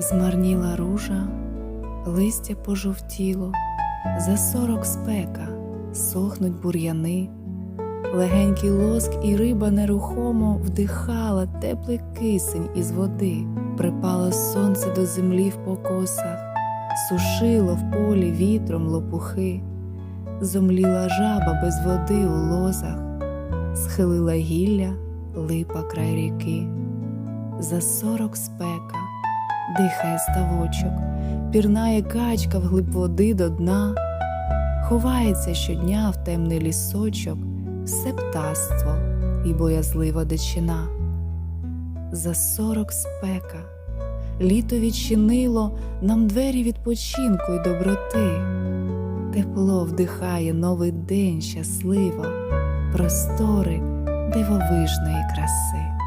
Змарніла ружа, листя пожовтіло, за сорок спека сохнуть бур'яни, легенький лоск і риба нерухомо вдихала теплий кисень із води, припало сонце до землі в покосах, сушило в полі вітром лопухи, зомліла жаба без води у лозах, схилила гілля липа край ріки. За сорок спека дихає ставочок, пірнає качка вглиб води до дна, ховається щодня в темний лісочок, все птаство і боязлива дичина. За сорок спека літо відчинило нам двері відпочинку й доброти, тепло вдихає новий день щасливо, простори дивовижної краси.